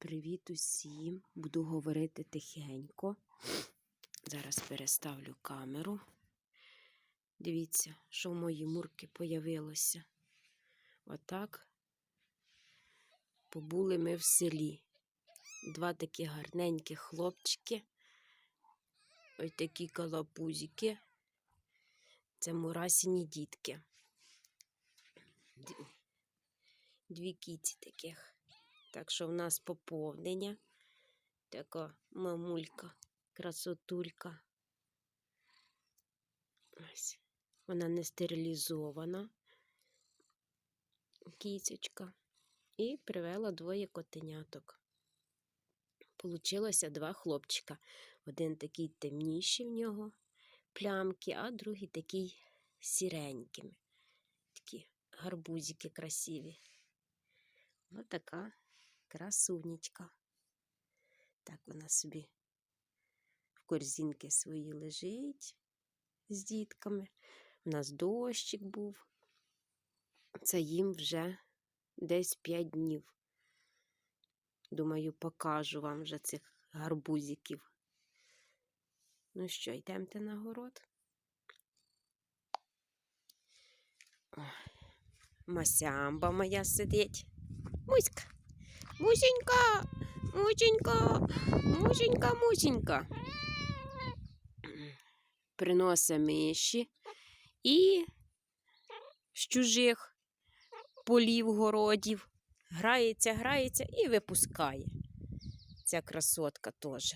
Привіт усім! Буду говорити тихенько. Зараз переставлю камеру. Дивіться, що в мої мурки появилося. Отак побули ми в селі. Два такі гарненькі хлопчики. Ось такі калапузики. Це мурасіні дітки. Дві кіці таких. Так що в нас поповнення. Така мамулька, красотулька. Ось. Вона не стерилізована. Кіцечка. І привела двоє котеняток. Получилося два хлопчика. Один такий темніший в нього плямки, а другий такий сіренькими. Такі гарбузики красиві. Ось така красунечка. Так вона собі в корзинки свої лежить з дітками. У нас дощик був. Це їм вже десь 5 днів. Думаю, покажу вам вже цих гарбузиків. Ну що, йдемте на город? Масямба моя сидить. Муська. Мусенька, мусенька, мусенька, мусенька. Приносить миші і з чужих полів, городів. Грається, грається і випускає. Ця красотка теж.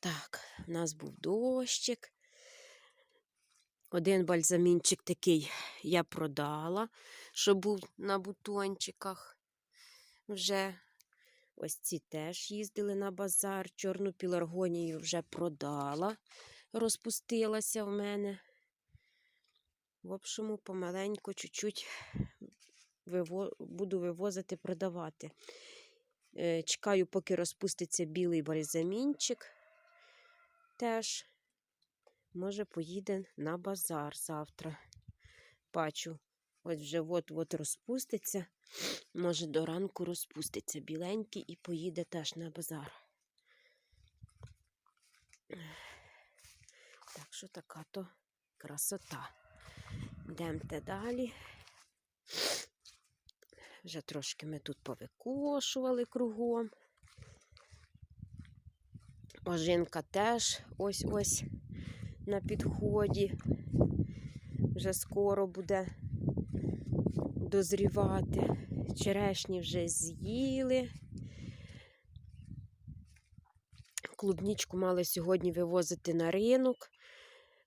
Так, у нас був дощик. Один бальзамінчик такий я продала, що був на бутончиках. Вже ось ці теж їздили на базар. Чорну піларгонію вже продала, розпустилася в мене. В общому, помаленьку, чуть-чуть виво... буду вивозити, продавати. Е, Чекаю, поки розпуститься білий бальзамінчик. Теж, може, поїде на базар завтра. Бачу, ось вже от-от розпуститься. Може, до ранку розпуститься біленький і поїде теж на базар. Так що така то красота. Йдемте далі. Вже трошки ми тут повикошували кругом. Ожинка теж ось-ось на підході. Вже скоро буде дозрівати. Черешні вже з'їли. Клубнічку мали сьогодні вивозити на ринок,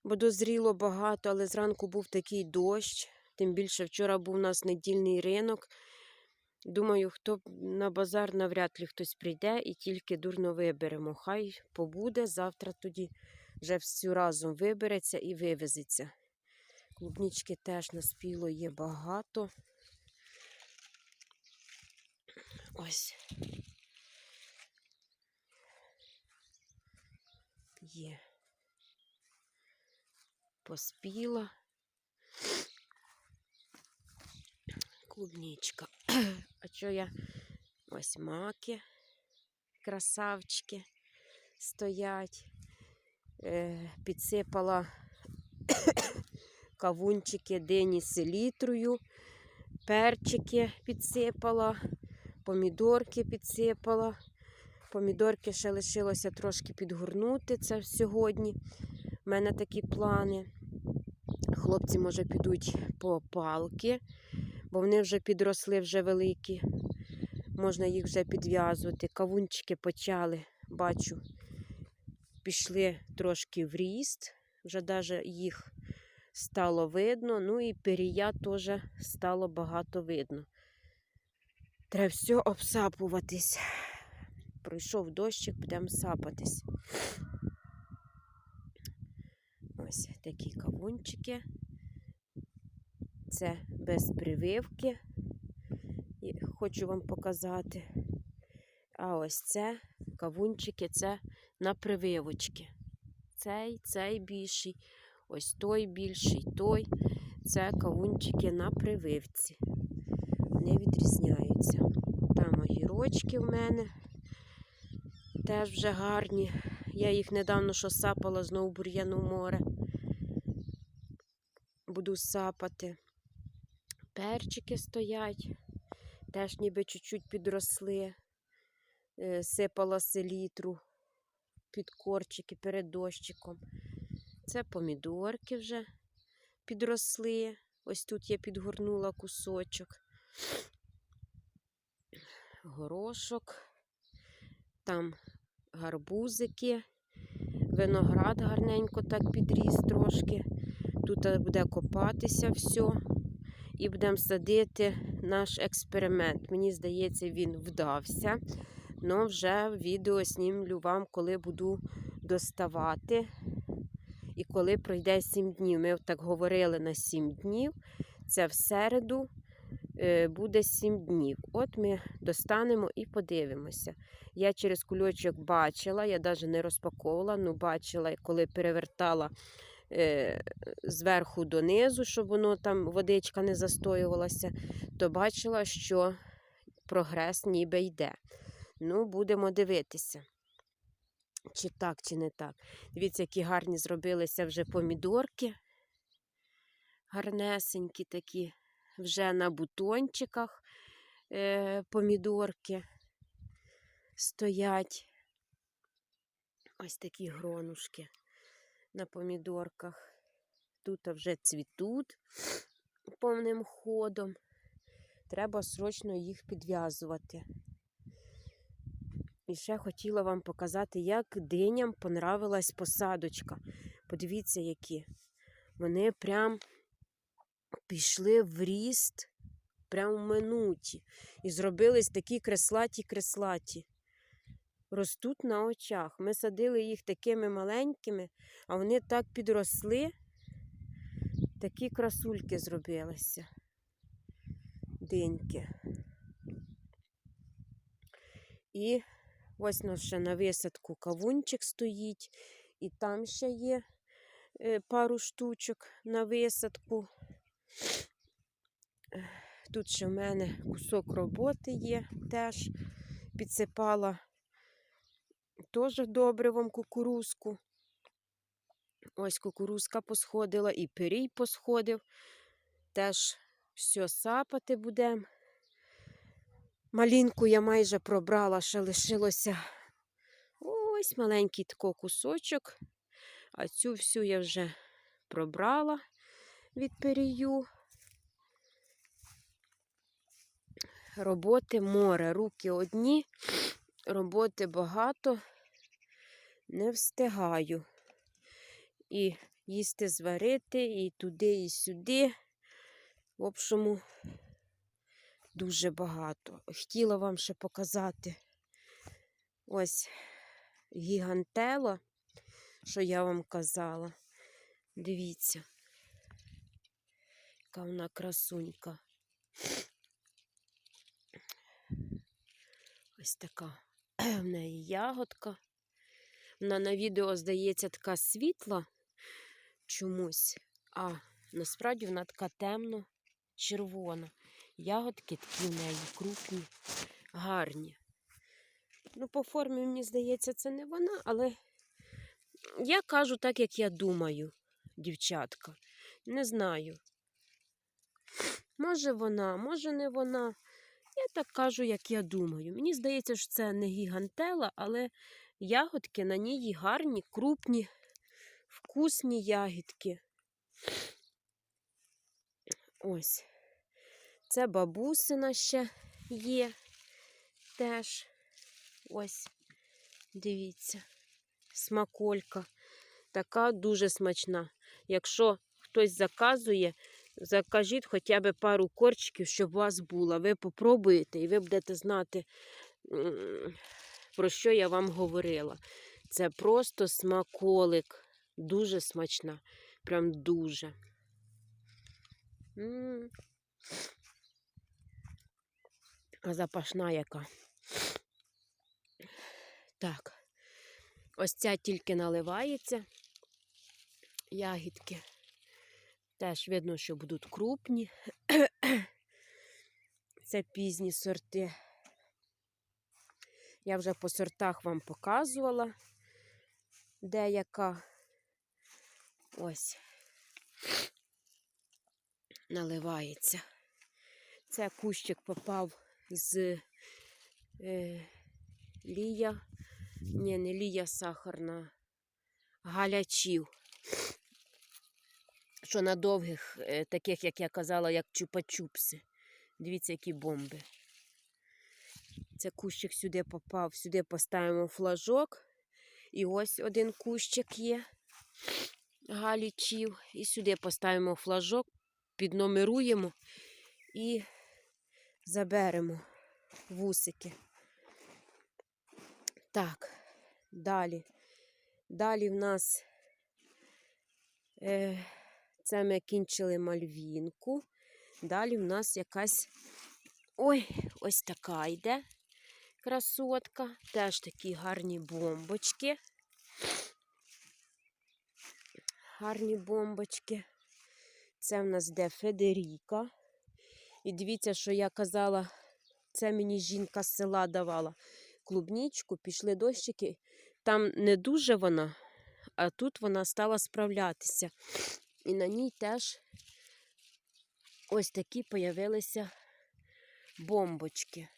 бо дозріло багато, але зранку був такий дощ. Тим більше вчора був у нас недільний ринок. Думаю, хто на базар навряд ли хтось прийде і тільки дурно виберемо. Хай побуде, завтра тоді вже всю разом вибереться і вивезеться. Клубнічки теж наспіло є багато. Ось. Є. Поспіла. Клубничка. А що я ось маки, красавчики стоять. Е, підсипала кавунчики дині селітрою, перчики підсипала, помідорки підсипала. Помідорки ще лишилося трошки підгорнути це сьогодні. У мене такі плани. Хлопці, може, підуть по палки, бо вони вже підросли, вже великі. Можна їх вже підв'язувати. Кавунчики почали, бачу, пішли трошки в ріст, вже навіть їх стало видно. Ну і перія теж стало багато видно. Треба все обсапуватись. Пройшов дощик, будемо сапатись. Ось такі кавунчики. Це без прививки. Хочу вам показати. А ось це кавунчики, це на прививочки. Цей, цей більший, ось той більший, той. Це кавунчики на прививці. Вони відрізняються. Там огірочки в мене. Теж вже гарні. Я їх недавно що сапала знову бур'яну море. Буду сапати. Перчики стоять, теж ніби чуть-чуть підросли. Е, Сипала селітру під корчики перед дощиком. Це помідорки вже підросли. Ось тут я підгорнула кусочок. Горошок, там гарбузики, виноград гарненько так підріс трошки. Тут е, буде копатися все. І будемо садити наш експеримент. Мені здається, він вдався. Но вже відео знімлю вам, коли буду доставати. І коли пройде 7 днів. Ми так говорили на 7 днів. Це в середу буде 7 днів. От ми достанемо і подивимося. Я через кульочок бачила, я навіть не розпаковувала, ну бачила, коли перевертала е, зверху донизу, щоб воно там водичка не застоювалася, то бачила, що прогрес ніби йде. Ну, будемо дивитися. Чи так, чи не так. Дивіться, які гарні зробилися вже помідорки. Гарнесенькі такі, вже на бутончиках е, помідорки стоять. Ось такі гронушки на помідорках. Тут вже цвітуть повним ходом. Треба срочно їх підв'язувати. І ще хотіла вам показати, як диням понравилась посадочка. Подивіться, які. Вони прям пішли в ріст, прям в минуті. І зробились такі креслаті-креслаті. Ростуть на очах. Ми садили їх такими маленькими, а вони так підросли, такі красульки зробилися. Диньки. І ось у нас ще на висадку кавунчик стоїть, і там ще є е, пару штучок на висадку. Тут ще в мене кусок роботи є, теж підсипала теж добривом кукурузку. Ось кукурузка посходила, і пирій посходив. Теж все сапати будемо. Малінку я майже пробрала, ще лишилося ось маленький такий кусочок. А цю всю я вже пробрала від перію. Роботи море, руки одні, роботи багато, не встигаю. І їсти зварити, і туди, і сюди. В общому, дуже багато. Хотіла вам ще показати ось гігантела, що я вам казала. Дивіться, яка вона красунька. Ось така в неї ягодка. Вона на відео здається така світла чомусь, а насправді вона така темно-червона. Ягодки такі в неї крупні, гарні. Ну, по формі, мені здається, це не вона, але я кажу так, як я думаю, дівчатка. Не знаю. Може вона, може не вона. Я так кажу, як я думаю. Мені здається, що це не гігантела, але ягодки на ній гарні, крупні, вкусні ягідки. Ось. Це бабусина ще є теж. Ось, дивіться, смаколька. Така дуже смачна. Якщо хтось заказує, закажіть хоча б пару корчиків, щоб у вас була. Ви попробуєте і ви будете знати, про що я вам говорила. Це просто смаколик. Дуже смачна. Прям дуже. А запашна яка. Так, ось ця тільки наливається. Ягідки. Теж видно, що будуть крупні. Це пізні сорти. Я вже по сортах вам показувала деяка. Ось наливається. Це кущик попав з е, лія, ні, не лія сахарна, галячів. Що на довгих, е, таких, як я казала, як чупа-чупси. Дивіться, які бомби. Це кущик сюди попав, сюди поставимо флажок. І ось один кущик є галічів. І сюди поставимо флажок, піднумеруємо і заберемо вусики. Так, далі. Далі в нас е, це ми кінчили мальвінку. Далі в нас якась ой, ось така йде красотка. Теж такі гарні бомбочки. Гарні бомбочки. Це в нас де Федеріка. І дивіться, що я казала, це мені жінка з села давала клубнічку, пішли дощики. Там не дуже вона, а тут вона стала справлятися. І на ній теж ось такі появилися бомбочки.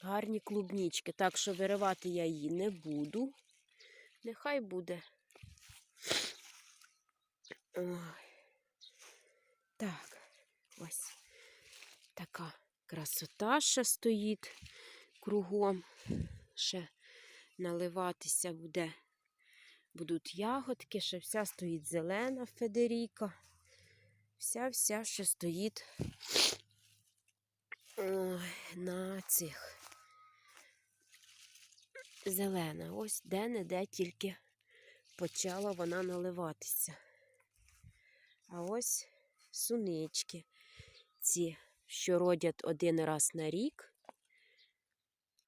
Гарні клубнічки. Так що виривати я її не буду. Нехай буде. Ой. Так, ось така красота ще стоїть кругом. Ще наливатися буде. Будуть ягодки, ще вся стоїть зелена Федеріка. Вся-вся ще стоїть на цих зелена. Ось де-не-де тільки почала вона наливатися. А ось сунички. Ці, що родять один раз на рік.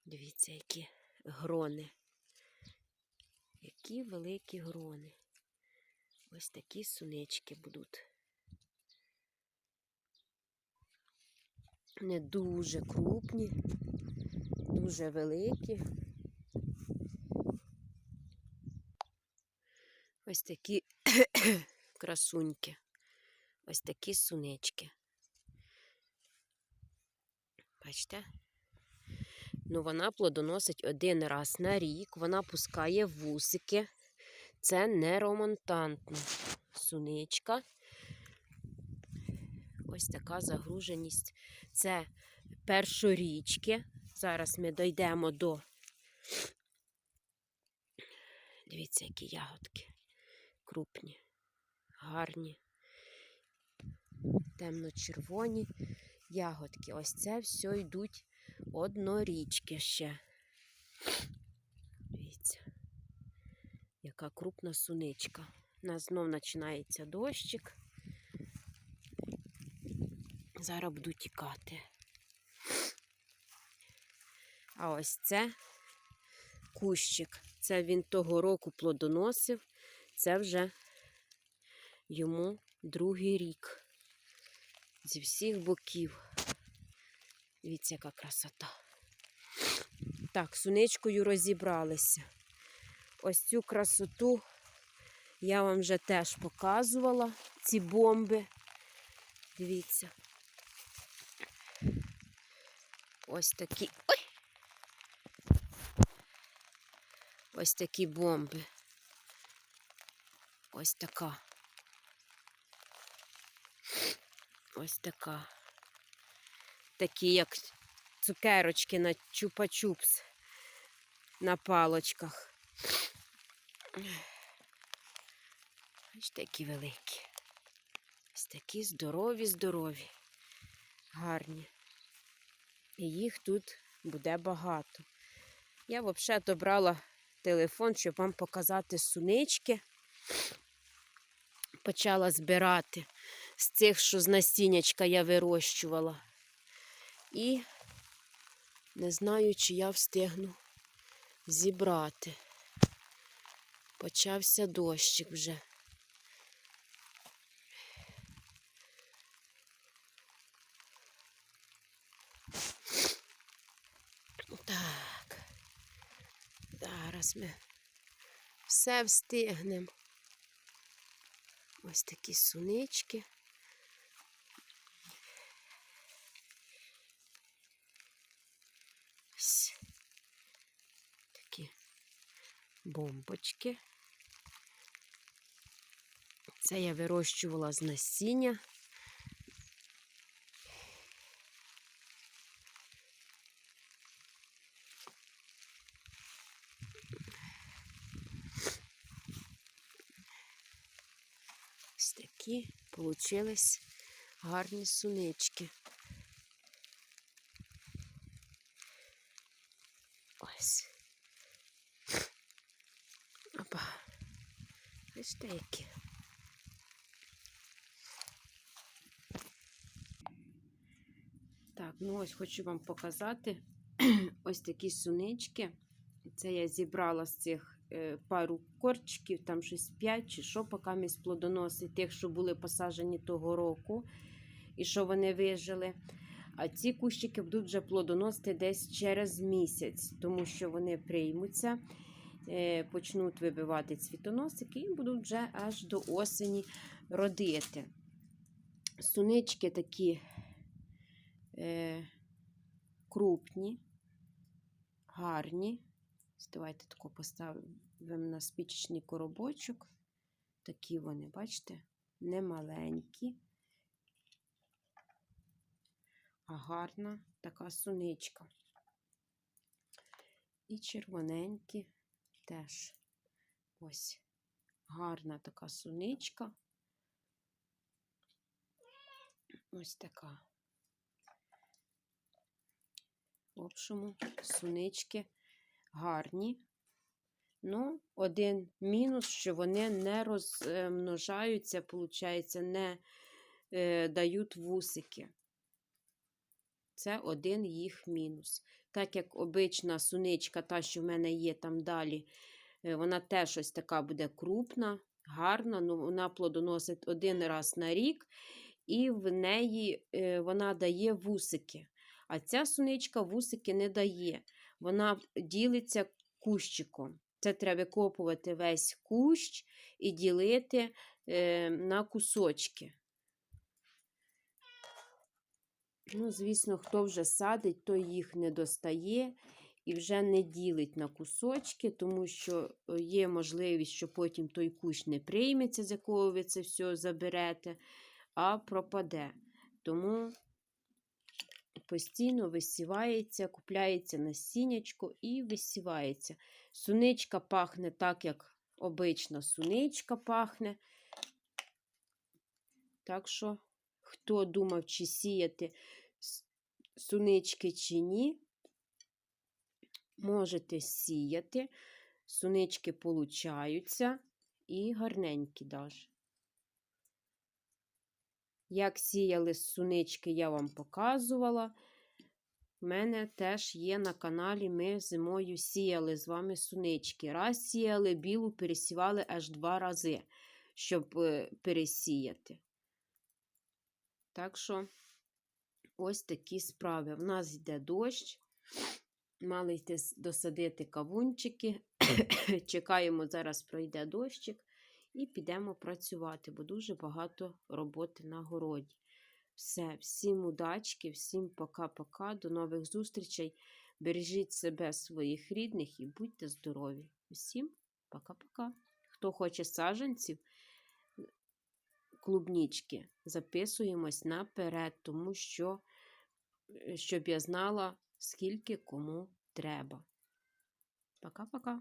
Дивіться, які грони. Які великі грони. Ось такі сунички будуть. Не дуже крупні, дуже великі. Ось такі красуньки. Ось такі сунички. Бачите? Ну, вона плодоносить один раз на рік, вона пускає вусики. Це не ромонтантна суничка. Ось така загруженість. Це першорічки. Зараз ми дійдемо до. Дивіться, які ягодки. Крупні, гарні, темно-червоні ягодки. Ось це все йдуть однорічки ще. Дивіться, яка крупна суничка. У нас знов починається дощик. Зараз буду тікати. А ось це кущик. Це він того року плодоносив. Це вже йому другий рік. Зі всіх боків. Дивіться, яка красота. Так, суничкою розібралися. Ось цю красоту я вам вже теж показувала, ці бомби. Дивіться. Ось такі. Ой! Ось такі бомби. Ось така. Ось така. Такі, як цукерочки на чупа-чупс на палочках. Ось такі великі. Ось такі здорові, здорові, гарні. І їх тут буде багато. Я взагалі добрала телефон, щоб вам показати сунички. Почала збирати з цих, що з насіннячка я вирощувала. І не знаю, чи я встигну зібрати. Почався дощик вже. Так. Зараз ми все встигнемо. Ось такі сунички. Ось такі бомбочки. Це я вирощувала з насіння. Ось такі получились гарні сунички. Ось. Опа. Бачите, які. Так, ну ось хочу вам показати ось такі сунички. Це я зібрала з цих е, пару корчиків, там щось 5 чи що, поки ми плодоноси, тих, що були посаджені того року, і що вони вижили. А ці кущики будуть вже плодоносити десь через місяць, тому що вони приймуться, почнуть вибивати цвітоносики і будуть вже аж до осені родити. Сунички такі е, крупні, гарні. Давайте тако поставимо на спічечний коробочок. Такі вони, бачите, не маленькі, а гарна така суничка. І червоненькі теж ось гарна така суничка. Ось така. В общому, сунички гарні. Ну, один мінус, що вони не розмножаються, виходить, не е, дають вусики. Це один їх мінус. Так як обична суничка, та, що в мене є там далі, е, вона теж ось така буде крупна, гарна, ну вона плодоносить один раз на рік, і в неї е, вона дає вусики. А ця суничка вусики не дає. Вона ділиться кущиком. Це треба викопувати весь кущ і ділити е, на кусочки. Ну, звісно, хто вже садить, той їх не достає і вже не ділить на кусочки, тому що е, є можливість, що потім той кущ не прийметься, з якого ви це все заберете, а пропаде. Тому постійно висівається, купляється насіннячко і висівається. Суничка пахне так, як обична суничка пахне. Так що, хто думав, чи сіяти сунички чи ні, можете сіяти. Сунички получаються і гарненькі даже. Як сіяли сунички, я вам показувала. У мене теж є на каналі. Ми зимою сіяли з вами сунички. Раз сіяли білу, пересівали аж два рази, щоб е, пересіяти. Так що, ось такі справи. В нас йде дощ. Мали йти досадити кавунчики. Чекаємо, зараз пройде дощик. І підемо працювати, бо дуже багато роботи на городі. Все, всім удачки, всім пока-пока, до нових зустрічей. Бережіть себе, своїх рідних і будьте здорові. Всім пока-пока. Хто хоче саджанців, клубнічки, записуємось наперед, тому що, щоб я знала, скільки кому треба. Пока-пока.